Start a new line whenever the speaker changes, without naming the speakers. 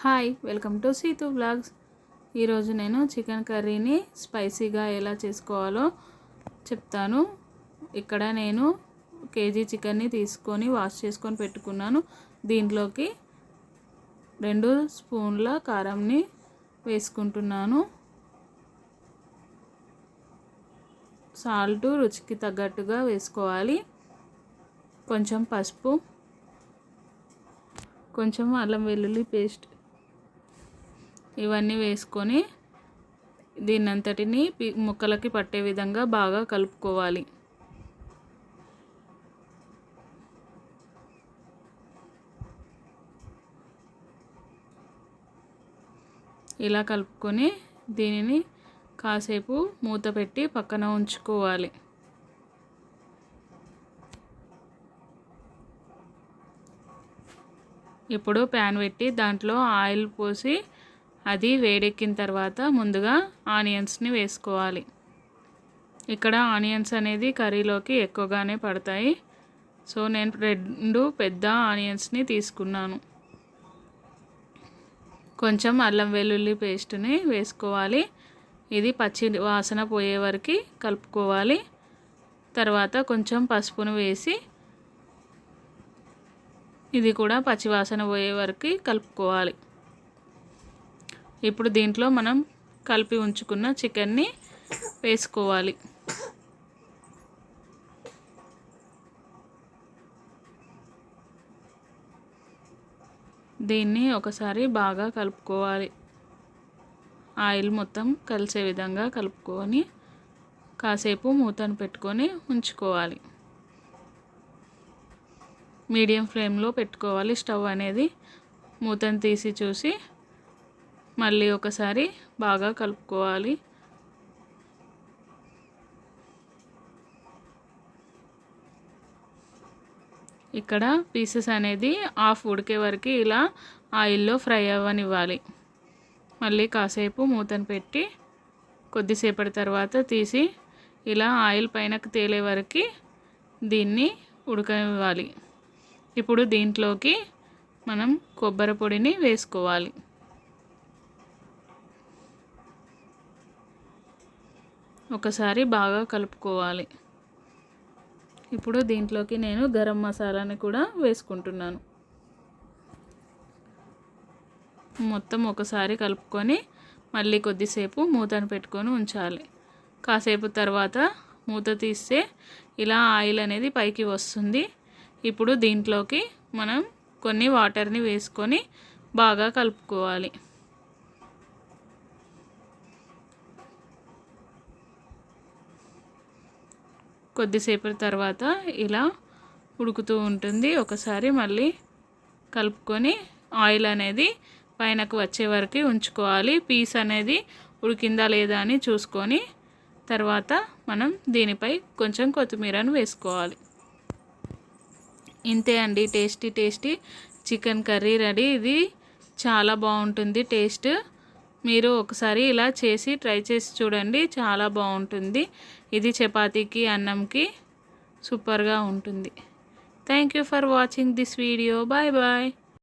Hi welcome to Seethu blogs ఈరోజు నేను chicken కర్రీని స్పైసీగా ఎలా చేసుకోవాలో చెప్తాను. ఇక్కడ నేను కేజీ చికెన్ని తీసుకొని వాష్ చేసుకొని పెట్టుకున్నాను. దీంట్లోకి రెండు స్పూన్ల కారంని వేసుకుంటున్నాను. సాల్ట్ రుచికి తగ్గట్టుగా వేసుకోవాలి. కొంచెం పసుపు కొంచెం అల్లం వెల్లుల్లి పేస్ట్ ఇవన్నీ వేసుకొని దీన్నంతటిని ముక్కలకి పట్టే విధంగా బాగా కలుపుకోవాలి. ఇలా కలుపుకొని దీనిని కాసేపు మూత పెట్టి పక్కన ఉంచుకోవాలి. ఇప్పుడు ప్యాన్ పెట్టి దాంట్లో ఆయిల్ పోసి అది వేడెక్కిన తర్వాత ముందుగా ఆనియన్స్ని వేసుకోవాలి. ఇక్కడ ఆనియన్స్ అనేది కర్రీలోకి ఎక్కువగానే పడతాయి. సో నేను రెండు పెద్ద ఆనియన్స్ని తీసుకున్నాను. కొంచెం అల్లం వెల్లుల్లి పేస్ట్ని వేసుకోవాలి. ఇది పచ్చి వాసన పోయే వరకు కలుపుకోవాలి. తర్వాత కొంచెం పసుపును వేసి ఇది కూడా పచ్చివాసన పోయే వరకు కలుపుకోవాలి. ఇప్పుడు దీంట్లో మనం కలిపి ఉంచుకున్న చికెన్ని వేసుకోవాలి. దీన్ని ఒకసారి బాగా కలుపుకోవాలి. ఆయిల్ మొత్తం కలిసే విధంగా కలుపుకొని కాసేపు మూతను పెట్టుకొని ఉంచుకోవాలి. మీడియం ఫ్లేమ్లో పెట్టుకోవాలి. స్టవ్ అనేది మూతను తీసి చూసి మళ్ళీ ఒకసారి బాగా కలుపుకోవాలి. ఇక్కడ పీసెస్ అనేది హాఫ్ ఉడికే వరకు ఇలా ఆయిల్లో ఫ్రై అవ్వనివ్వాలి. మళ్ళీ కాసేపు మూతను పెట్టి కొద్దిసేపటి తర్వాత తీసి ఇలా ఆయిల్ పైనకు తేలే వరకు దీన్ని ఉడకనివ్వాలి. ఇప్పుడు దీంట్లోకి మనం కొబ్బరి పొడిని వేసుకోవాలి. ఒకసారి బాగా కలుపుకోవాలి. ఇప్పుడు దీంట్లోకి నేను గరం మసాలాని కూడా వేసుకుంటున్నాను. మొత్తం ఒకసారి కలుపుకొని మళ్ళీ కొద్దిసేపు మూతను పెట్టుకొని ఉంచాలి. కాసేపు తర్వాత మూత తీస్తే ఇలా ఆయిల్ అనేది పైకి వస్తుంది. ఇప్పుడు దీంట్లోకి మనం కొన్ని వాటర్ని వేసుకొని బాగా కలుపుకోవాలి. కొద్దిసేపు తర్వాత ఇలా ఉడుకుతూ ఉంటుంది. ఒకసారి మళ్ళీ కలుపుకొని ఆయిల్ అనేది పైనకు వచ్చే వరకు ఉంచుకోవాలి. పీస్ అనేది ఉడికిందా లేదా అని చూసుకొని తర్వాత మనం దీనిపై కొంచెం కొత్తిమీరను వేసుకోవాలి. ఇంతే అండి. Tasty tasty chicken curry ready. ఇది చాలా బాగుంటుంది టేస్ట్. మీరు ఒకసారి ఇలా చేసి ట్రై చేసి చూడండి. చాలా బాగుంటుంది. ఇది చపాతీకి అన్నంకి సూపర్గా ఉంటుంది. Thank you for watching this video bye bye